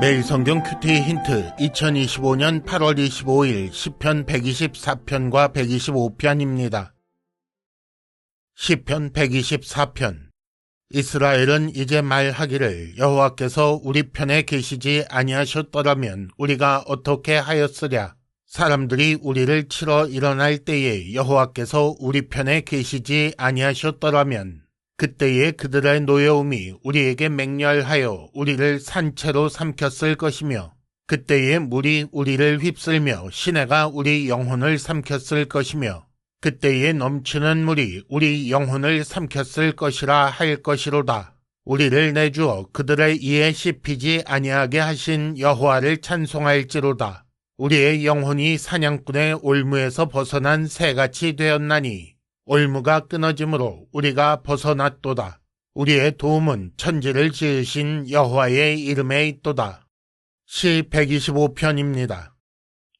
매일 성경 큐티 힌트. 2025년 8월 25일 10편 124편과 125편입니다. 10편 124편. 이스라엘은 이제 말하기를 여호와께서 우리 편에 계시지 아니하셨더라면 우리가 어떻게 하였으랴? 사람들이 우리를 치러 일어날 때에 여호와께서 우리 편에 계시지 아니하셨더라면 그때에 그들의 노여움이 우리에게 맹렬하여 우리를 산채로 삼켰을 것이며 그때에 물이 우리를 휩쓸며 시내가 우리 영혼을 삼켰을 것이며 그때에 넘치는 물이 우리 영혼을 삼켰을 것이라 할 것이로다. 우리를 내주어 그들의 이에 씹히지 아니하게 하신 여호와를 찬송할지로다. 우리의 영혼이 사냥꾼의 올무에서 벗어난 새같이 되었나니 올무가 끊어짐으로 우리가 벗어났도다. 우리의 도움은 천지를 지으신 여호와의 이름에 있도다. 시 125편입니다.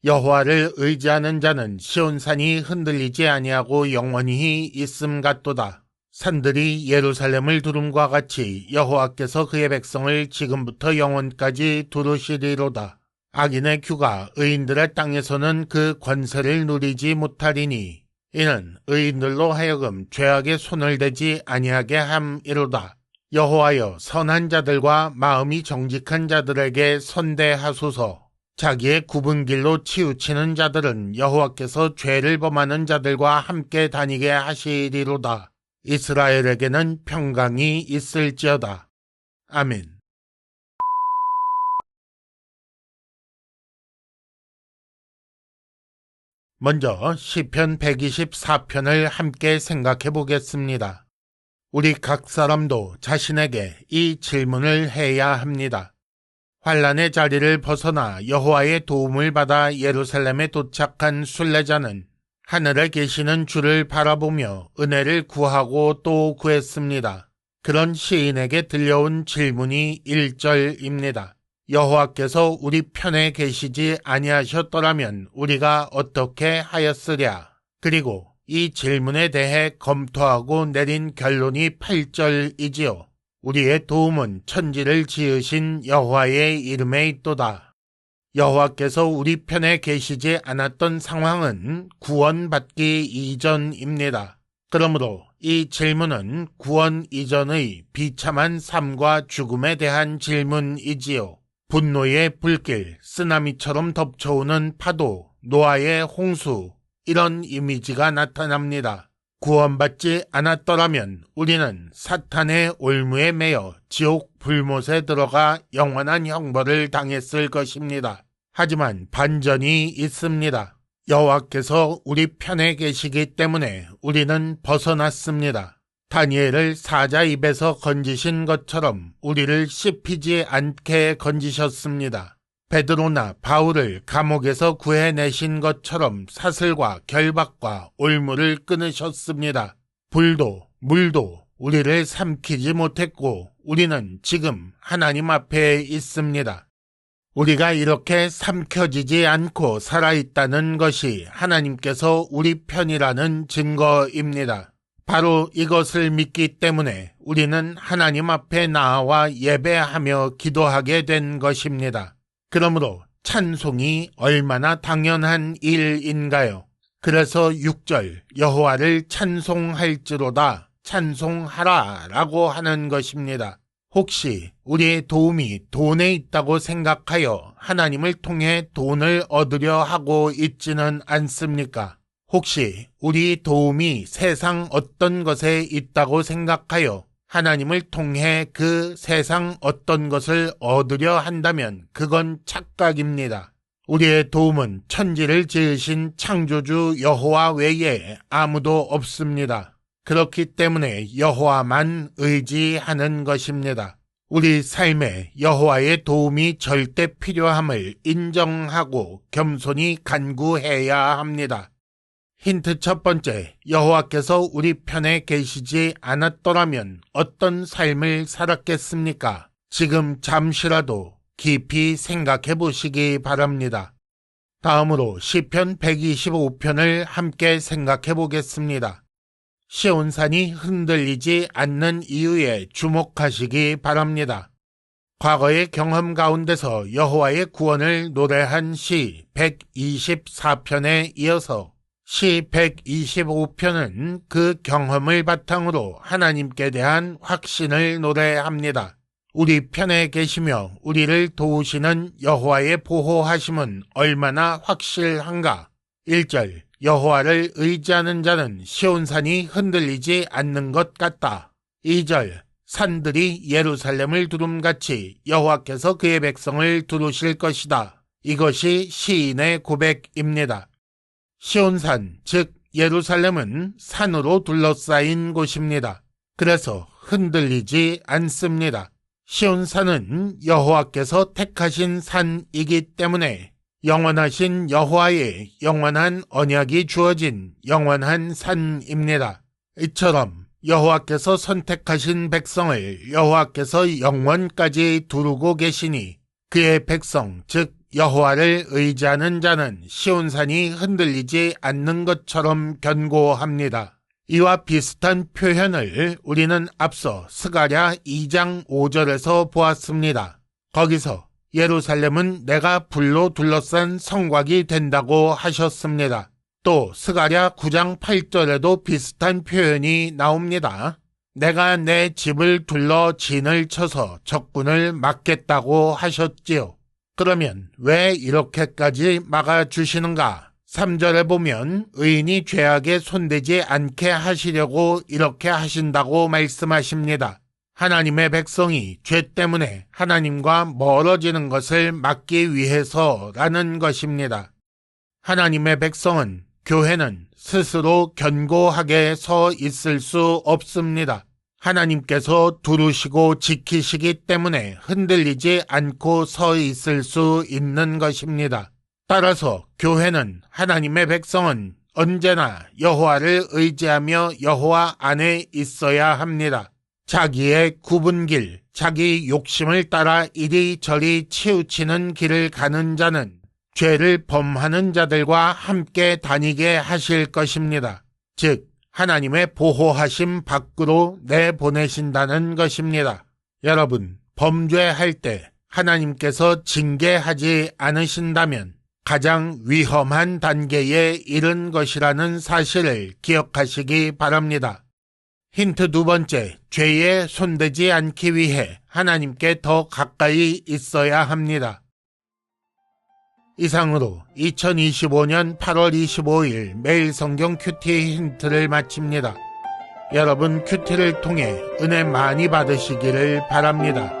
여호와를 의지하는 자는 시온산이 흔들리지 아니하고 영원히 있음 같도다. 산들이 예루살렘을 두름과 같이 여호와께서 그의 백성을 지금부터 영원까지 두르시리로다. 악인의 규가 의인들의 땅에서는 그 권세를 누리지 못하리니 이는 의인들로 하여금 죄악에 손을 대지 아니하게 함이로다. 여호와여 선한 자들과 마음이 정직한 자들에게 선대하소서. 자기의 굽은 길로 치우치는 자들은 여호와께서 죄를 범하는 자들과 함께 다니게 하시리로다. 이스라엘에게는 평강이 있을지어다. 아멘. 먼저 시편 124편을 함께 생각해 보겠습니다. 우리 각 사람도 자신에게 이 질문을 해야 합니다. 환란의 자리를 벗어나 여호와의 도움을 받아 예루살렘에 도착한 순례자는 하늘에 계시는 주를 바라보며 은혜를 구하고 또 구했습니다. 그런 시인에게 들려온 질문이 1절입니다. 여호와께서 우리 편에 계시지 아니하셨더라면 우리가 어떻게 하였으랴. 그리고 이 질문에 대해 검토하고 내린 결론이 8절이지요. 우리의 도움은 천지를 지으신 여호와의 이름에 있도다. 여호와께서 우리 편에 계시지 않았던 상황은 구원받기 이전입니다. 그러므로 이 질문은 구원 이전의 비참한 삶과 죽음에 대한 질문이지요. 분노의 불길, 쓰나미처럼 덮쳐오는 파도, 노아의 홍수, 이런 이미지가 나타납니다. 구원받지 않았더라면 우리는 사탄의 올무에 매여 지옥 불못에 들어가 영원한 형벌을 당했을 것입니다. 하지만 반전이 있습니다. 여호와께서 우리 편에 계시기 때문에 우리는 벗어났습니다. 다니엘을 사자 입에서 건지신 것처럼 우리를 씹히지 않게 건지셨습니다. 베드로나 바울을 감옥에서 구해내신 것처럼 사슬과 결박과 올무를 끊으셨습니다. 불도 물도 우리를 삼키지 못했고 우리는 지금 하나님 앞에 있습니다. 우리가 이렇게 삼켜지지 않고 살아있다는 것이 하나님께서 우리 편이라는 증거입니다. 바로 이것을 믿기 때문에 우리는 하나님 앞에 나와 예배하며 기도하게 된 것입니다. 그러므로 찬송이 얼마나 당연한 일인가요? 그래서 6절 여호와를 찬송할지로다 찬송하라 라고 하는 것입니다. 혹시 우리의 도움이 돈에 있다고 생각하여 하나님을 통해 돈을 얻으려 하고 있지는 않습니까? 혹시 우리 도움이 세상 어떤 것에 있다고 생각하여 하나님을 통해 그 세상 어떤 것을 얻으려 한다면 그건 착각입니다. 우리의 도움은 천지를 지으신 창조주 여호와 외에 아무도 없습니다. 그렇기 때문에 여호와만 의지하는 것입니다. 우리 삶에 여호와의 도움이 절대 필요함을 인정하고 겸손히 간구해야 합니다. 힌트 첫 번째, 여호와께서 우리 편에 계시지 않았더라면 어떤 삶을 살았겠습니까? 지금 잠시라도 깊이 생각해 보시기 바랍니다. 다음으로 시편 125편을 함께 생각해 보겠습니다. 시온산이 흔들리지 않는 이유에 주목하시기 바랍니다. 과거의 경험 가운데서 여호와의 구원을 노래한 시 124편에 이어서 시 125편은 그 경험을 바탕으로 하나님께 대한 확신을 노래합니다. 우리 편에 계시며 우리를 도우시는 여호와의 보호하심은 얼마나 확실한가. 1절 여호와를 의지하는 자는 시온산이 흔들리지 않는 것 같다. 2절 산들이 예루살렘을 두름같이 여호와께서 그의 백성을 두루실 것이다. 이것이 시인의 고백입니다. 시온산, 즉 예루살렘은 산으로 둘러싸인 곳입니다. 그래서 흔들리지 않습니다. 시온산은 여호와께서 택하신 산이기 때문에 영원하신 여호와의 영원한 언약이 주어진 영원한 산입니다. 이처럼 여호와께서 선택하신 백성을 여호와께서 영원까지 두르고 계시니 그의 백성 즉 여호와를 의지하는 자는 시온산이 흔들리지 않는 것처럼 견고합니다. 이와 비슷한 표현을 우리는 앞서 스가랴 2장 5절에서 보았습니다. 거기서 예루살렘은 내가 불로 둘러싼 성곽이 된다고 하셨습니다. 또 스가랴 9장 8절에도 비슷한 표현이 나옵니다. 내가 내 집을 둘러 진을 쳐서 적군을 막겠다고 하셨지요. 그러면 왜 이렇게까지 막아주시는가? 3절에 보면 의인이 죄악에 손대지 않게 하시려고 이렇게 하신다고 말씀하십니다. 하나님의 백성이 죄 때문에 하나님과 멀어지는 것을 막기 위해서라는 것입니다. 하나님의 백성은 교회는 스스로 견고하게 서 있을 수 없습니다. 하나님께서 두루시고 지키시기 때문에 흔들리지 않고 서 있을 수 있는 것입니다. 따라서 교회는 하나님의 백성은 언제나 여호와를 의지하며 여호와 안에 있어야 합니다. 자기의 구분 길, 자기 욕심을 따라 이리저리 치우치는 길을 가는 자는 죄를 범하는 자들과 함께 다니게 하실 것입니다. 즉, 하나님의 보호하심 밖으로 내보내신다는 것입니다. 여러분, 범죄할 때 하나님께서 징계하지 않으신다면 가장 위험한 단계에 이른 것이라는 사실을 기억하시기 바랍니다. 힌트 두 번째, 죄에 손대지 않기 위해 하나님께 더 가까이 있어야 합니다. 이상으로 2025년 8월 25일 매일 성경 큐티 힌트를 마칩니다. 여러분 큐티를 통해 은혜 많이 받으시기를 바랍니다.